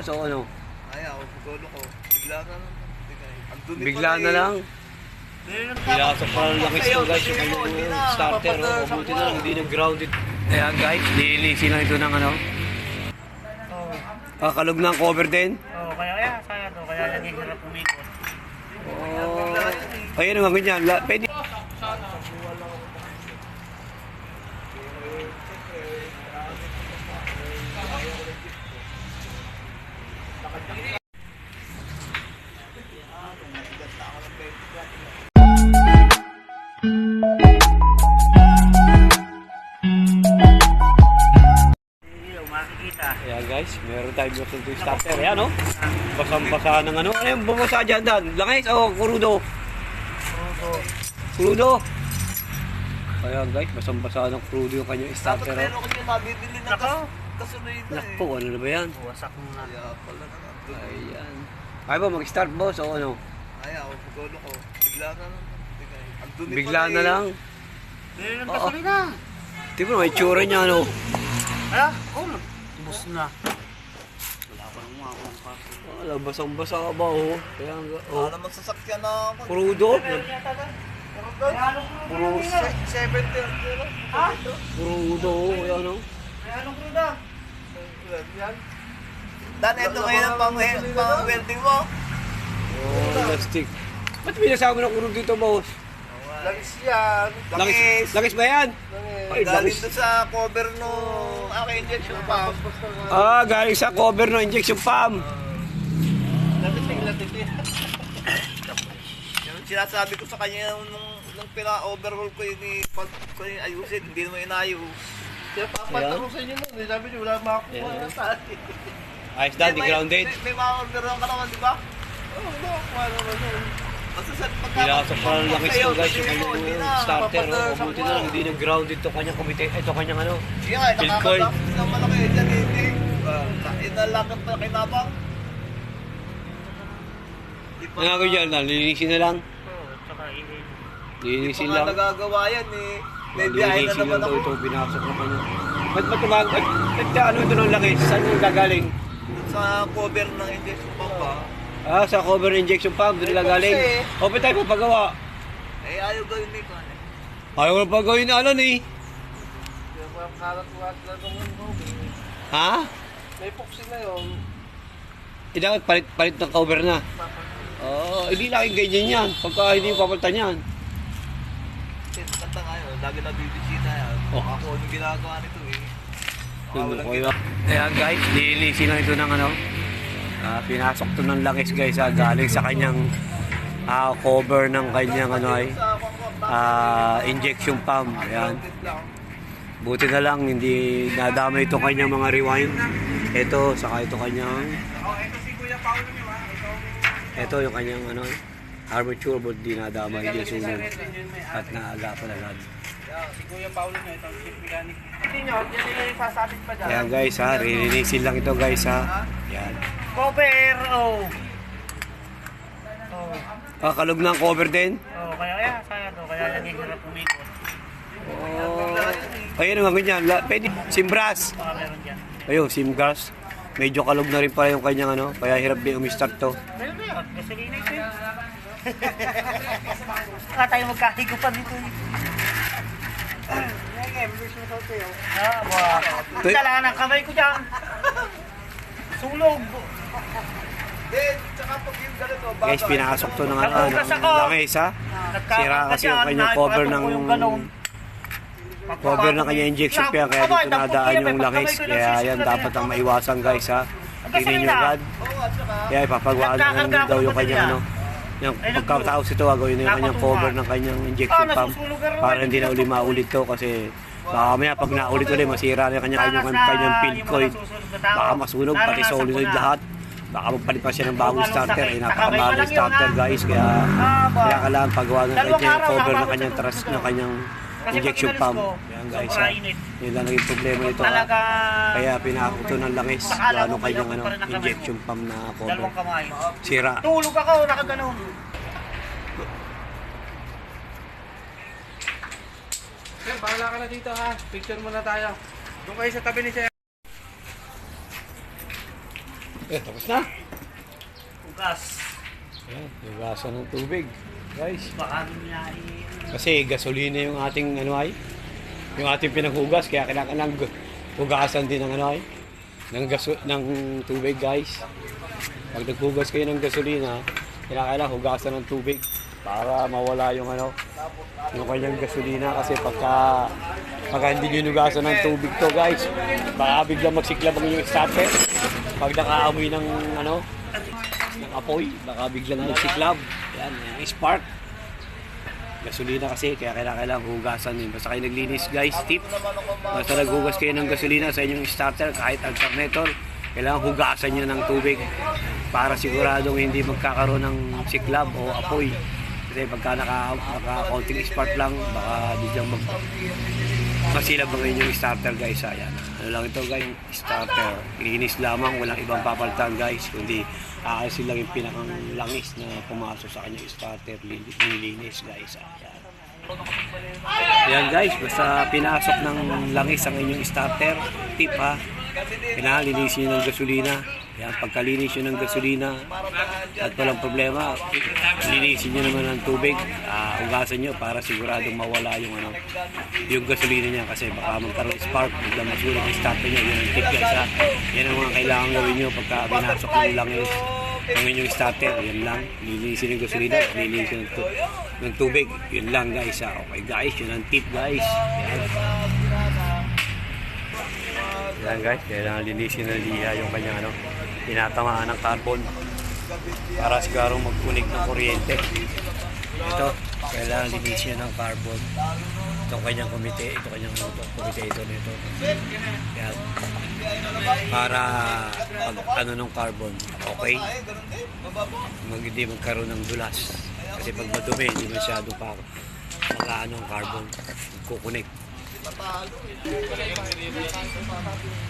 So ano, Ay, ako, pagkolo ko. Bigla na lang. Ang dumi bigla na eh. lang. Pinasok pa lang langis ko guys, yung starter, oh, mabuti na lang, hindi nag-grounded. Ayan guys, nililisin lang ito ng ano. Oo. Kakalog ng cover din. Oo, kaya kaya kaya to, kaya naghihirap umikot. Oh. Ayun naman ganyan. Pwede. Meron tayong gusto yung starter. Ayan oh. Basang-basa ng ano. Ano yung bumasa dyan dan? Langis o kurudo? Oo. Kurudo. Ayan guys, basang-basa ng kurudo yung kanyang Dapat starter. meron Oh. ko niya mabibili na Nako. kas kasunoy na eh. Nakpo, ano na ba yan? Wasak mo na. Kaya na. Ayan. Ay ba, mag-start boss o ano? Ay, ako, pagkolo ko. Bigla na lang. Bigla na eh. lang. Meron ng Oo. gasolina. Di ba, may tsura niya ano? Hala, oo na. Bus na. Wala. Wala, basang-basa ka ba oh? Kaya nga, Wala oh. naman sasakyan na ako. Puro 70 ang kilo. Ha? Kurudo, oh. Ayan oh. May anong kruda? Yan. Dan, ito ngayon ang pang, pang welding mo. Oh, plastic. Ba't pinasama ng kurudo dito boss? Langis yan. Langis, Langis. langis ba yan? Ay, Galing doon sa cover no aking injection pump. Ah, galing sa cover ng injection pump. Yung sinasabi ko sa kanya nung, nung pina-overhaul ko yun, eh, pag ko yung ayusin, hindi naman inayos. Kaya papataro sa inyo nun, sabi niyo wala makakuha Yeah. na sa akin. Ayos na, di grounded. May, may mga orderan ka naman, di ba? Oo, oh, makakuha naman yun. Basta sa pagka... Pinasok pa lang langis ko guys, yung na, starter. Oh, sa mabuti na lang, hindi nag-grounded to kanyang kumite. Ito kanyang ano. Field coil. nakakatapos ng malaki dyan, hindi. Inalakot pa kinabang. Ang gagawin dyan, lilinisin na lang. Oo, tsaka ihin. Hindi pa nga nagagawa yan eh. Lilinisin naman lang daw ako. ito, pinasok na kanya. Ba't ba tumag... Ba't, ba't ano ito ng langis? Saan yung gagaling? Sa cover ng injection pump ba? Ah, sa cover injection pump, doon nila galing. Kasi- O, ba't tayo papagawa? Eh, ayaw gawin ni Kwan eh. Ayaw na pagawin na alam eh. Kalat-kalat na itong Ha? May epoxy na yun. Eh, dapat palit, palit ng cover na. Oo, oh, hindi laging ganyan yan. Pagka hindi papalitan yan. Kasi kanta nga yun, lagi nabibisita yan. Oh. Ako ano ginagawa nito eh. Ayan guys, nililisin lang ito ng ano. Ah, pinasok to ng langis guys ah, galing sa kanyang ah, cover ng kanyang ano ay ah, injection pump. Ayan. Buti na lang hindi nadamay itong kanyang mga rewind. Ito, saka ito kanyang ito ha. Yung kanyang ano armature board di nadamay di sunog at naagapan agad. Yeah, si Kuya Paolo nyo, ito chief mechanic. Hindi nyo, yan nila yung sasabit pa dyan. Ayan guys ha, rilinisin lang ito guys ha. Ayan. Cover, oh. Oo. Ah, kalog ng cover din. Oo, kaya kaya kaya to, kaya naghihirap umikot. Oh. Ayun naman ganyan. La, pwede. Simbras. Baka meron dyan. Ayun, simgas. Medyo kalog na rin pala yung kanyang ano. Kaya hirap din umistart to. Meron na yun, gasolina ito yun. Baka tayo magkahigo pa dito eh. Ah. Tuy- Dala ng kamay ko dyan. Sulog. Then, tsaka pag yung ganito, baga. Guys, pinasok to ng ano. Ng langis ha. Sira kasi yung kanyang cover ng cover ng kanyang injection kaya kaya dito nadaan yung langis. Kaya yan dapat ang maiwasan guys ha. Tingnan nyo agad. Kaya ipapagawaan na lang daw yung kanyang ano. Yung pagkatapos ito, gagawin yung kanyang cover ng kanyang injection pump para hindi na uli maulit to kasi baka mamaya pag naulit ulit masira na yung kanyang, kanyang, kanyang field coil. Baka masunog, pati solenoid lahat. Baka magpalit pa siya ng bagong starter. Ay napakamahal ng starter guys. Kaya kaya kailangan pagawa ng kanyang cover ng kanyang trust ng kanyang injection pump. Yan guys ha. Yun lang naging problema nito ha. Talaga, Kaya pinako to ng langis. Ano kanyang ano, injection pump na cover. Sira. Tulog ako, nakaganon. Sir, bahala ka na dito ha. Picture muna tayo. Doon kayo sa tabi ni Sir. Eh, tapos na. Ugas. Ayan, hugasan ng tubig. Guys, kasi gasolina yung ating ano ay, yung ating pinaghugas, kaya kailangan gu- hugasan din ng ano ay, ng, gaso, ng tubig guys. Pag naghugas kayo ng gasolina, kailangan hugasan ng tubig para mawala yung ano, yung kanyang gasolina kasi pagka pagka hindi nyo hugasan ng tubig to guys, baka biglang magsiklab ang inyong starter. Pag nakaamoy ng ano, ng apoy, baka biglang magsiklab. Yan, yung spark. Gasolina kasi, kaya kailangan kailangan hugasan din. Basta kayo naglinis guys, tip. Basta naghugas kayo ng gasolina sa inyong starter, kahit alternator, kailangan hugasan nyo ng tubig para siguradong hindi magkakaroon ng siklab o apoy. Kasi pagka naka, naka konting spark lang, baka biglang mag masilab ang inyong starter guys. Ayan. Ano lang ito guys, starter. Linis lamang, walang ibang papalitan guys. Kundi aalisin lang yung pinakang langis na pumasok sa kanyang starter. Linis, nilinis guys. Ayan. Ayan guys, basta pinasok ng langis ang inyong starter. Tip ha. Kailangan linisin nyo ng gasolina. Yan, pagkalinis nyo ng gasolina at walang problema, linisin nyo naman ng tubig, ah, ugasan nyo para siguradong mawala yung ano, yung gasolina niya kasi baka magkaroon spark, biglang masulat yung starter nyo, yun ang tip guys. Yan ang mga kailangan gawin nyo pagka binasok yung langis ng inyong starter, yan lang, linisin yung gasolina, linisin ng, ng tubig, yun lang guys ha. Okay guys, yun ang tip guys. Yan. Yan guys, kailangan linisin ng liha yung kanyang ano, tinatamaan ng carbon para siguro magkunik ng kuryente. Ito, kailangan linisin ng carbon. Ito kanyang kumite, ito kanyang ito, kumite ito nito. Yan. Para pag ano ng carbon, okay? Mag, hindi magkaroon ng dulas. Kasi pag madumi, hindi masyado pa makaano ang carbon. Kukunik.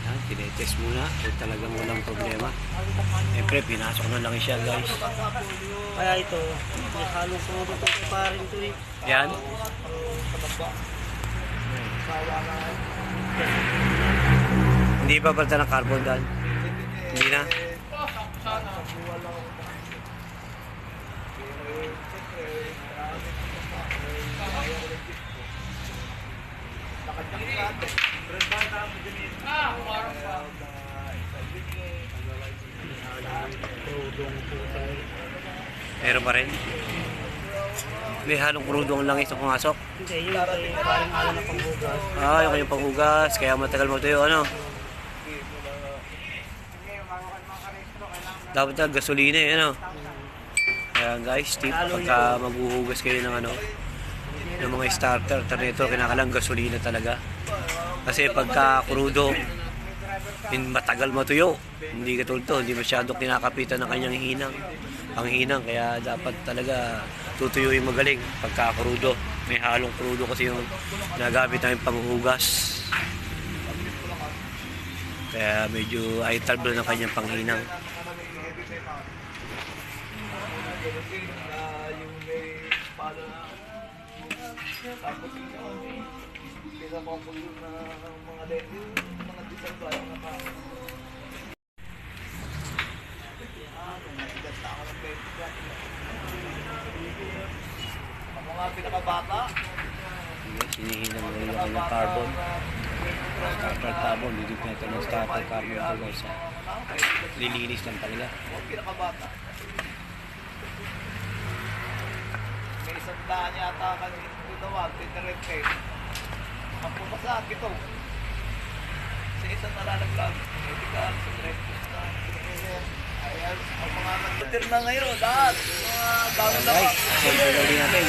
Yan, tinetest muna kung talagang walang problema. Siyempre, pinasok na lang siya guys. Kaya ito, may halong sumudo ko pa rin ito eh. Yan. Hindi pa palta ng carbon dal. Hindi na. Meron pa rin. May halong krudo ang langis na pumasok. Hindi, yun ay parang alam na panghugas. Ah, yung kanyang panghugas, kaya matagal mo tayo, ano? Dapat na gasolina eh, ano? Kaya guys, tip, pagka maghuhugas kayo ng ano, ng mga starter, alternator, kinakalang gasolina talaga. Kasi pagka krudo, hin matagal matuyo. Hindi katulad to, hindi masyadong kinakapitan ng kanyang hinang. Ang hinang, kaya dapat talaga tutuyuin magaling pagka krudo. May halong krudo kasi yung nagamit namin panghugas. Kaya medyo ay talblo ng kanyang panghinang. yung may tapos yung pinapapag yung na mga yung mga diesel ba yung naka Ako nga pinakabata. Sinihinang mo yung kanyang carbon. Starter carbon, didip na ito ng starter carbon ito guys. Lilinis lang talaga. Pinakabata. May isang daan yata kami ginawa, tinirente. Ang pumasa, pito. Sa isang nalalaglag, medical, sa direct Ayan, ang mga nag na ngayon, lahat. Mga dami na siyempre gawin natin.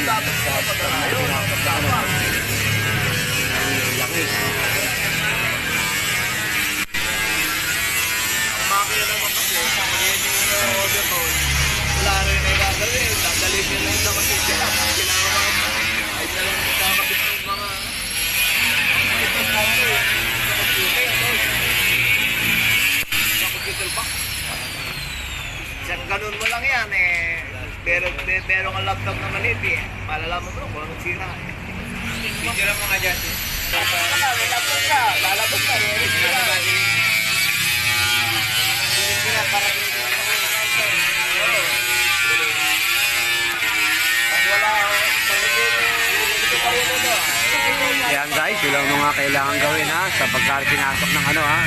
ganun mo lang yan eh. Pero, pero ang laptop na maliit eh. Malalaman mo kung anong sira eh. Picture mo nga dyan eh. May laptop ka, lalabas ka. May sira. Sira para Yan guys, yun mga kailangan gawin ha sa pagkakinasok ng ano ha.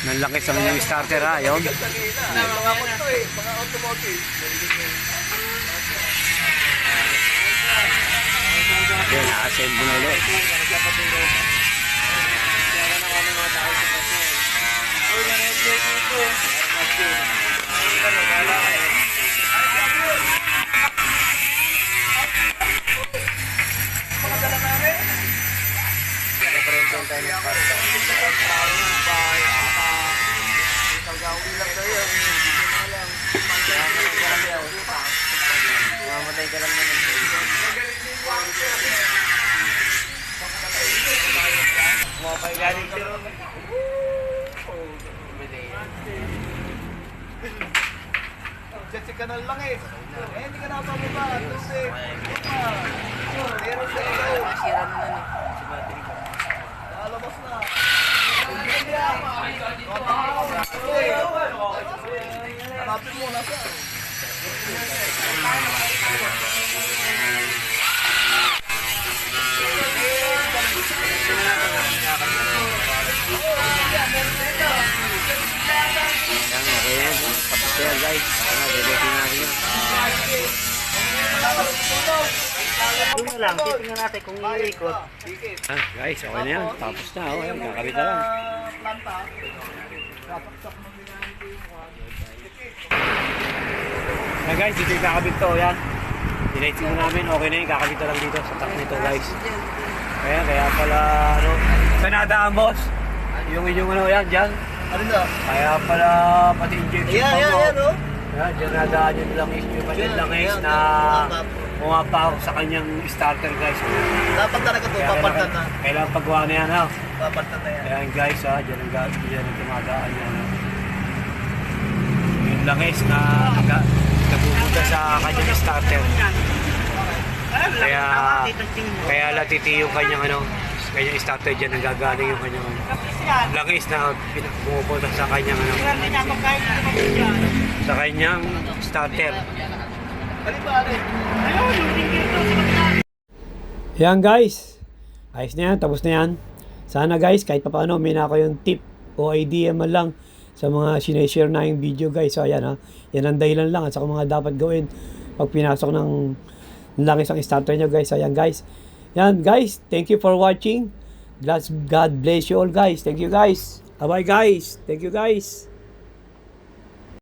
Ng langis ang inyong starter ha. Yun. Sa. Mga konto eh. Mga automotive. Yun, na-assemble na ulit. Mamatay ka lang naman. Mapay galing si Ron. Jesse ka na lang eh. Eh, hindi ka na pababa. Tapos eh. Meron sa iyo. Masira na na Lalabas na. Hanapin mo na siya. Yan, okay yan. Tapos na yan guys. Ano, dedikin natin yan. Doon na lang, titingnan natin kung iikot. Ha, guys, okay na yan. Tapos na. Oh, yan, kakabit na lang. Planta. Yan guys, dito yung kakabit to. Yan. Dinighting na namin. Okay na yung kakabit na lang dito sa top nito guys. Kaya, kaya pala, ano. Saan nadaan boss? Yung inyong ano yan, dyan. Ano na? Kaya pala pati injection Ayan, ayan, mo. ayan, oh. Yan, dyan nadaan yung langis. Yung Yan, langis na pumapahok sa kanyang starter guys. Dapat talaga to, Kaya papalitan na. kailangan, paggawa na yan ha. Papalitan na yan. Ayan guys ha, dyan ang, ga- dyan ang tumadaan yan. ha. Yung langis na naguguda sa kanyang starter. Kaya, kaya latiti yung kanyang ano, kanyang starter dyan ang gagaling yung kanyang ano, langis na pumupunta sa kanyang ano, sa kanyang starter. Yan guys. Ayos na yan. Tapos na yan. Sana guys, kahit pa paano, may na kayong tip o idea man lang sa mga sineshare na yung video guys. So ayan ha. Yan ang dahilan lang at saka mga dapat gawin pag pinasok ng ng langis ang starter nyo guys. So ayan guys. Yan guys. Thank you for watching. God bless you all guys. Thank you guys. Bye guys. Thank you guys.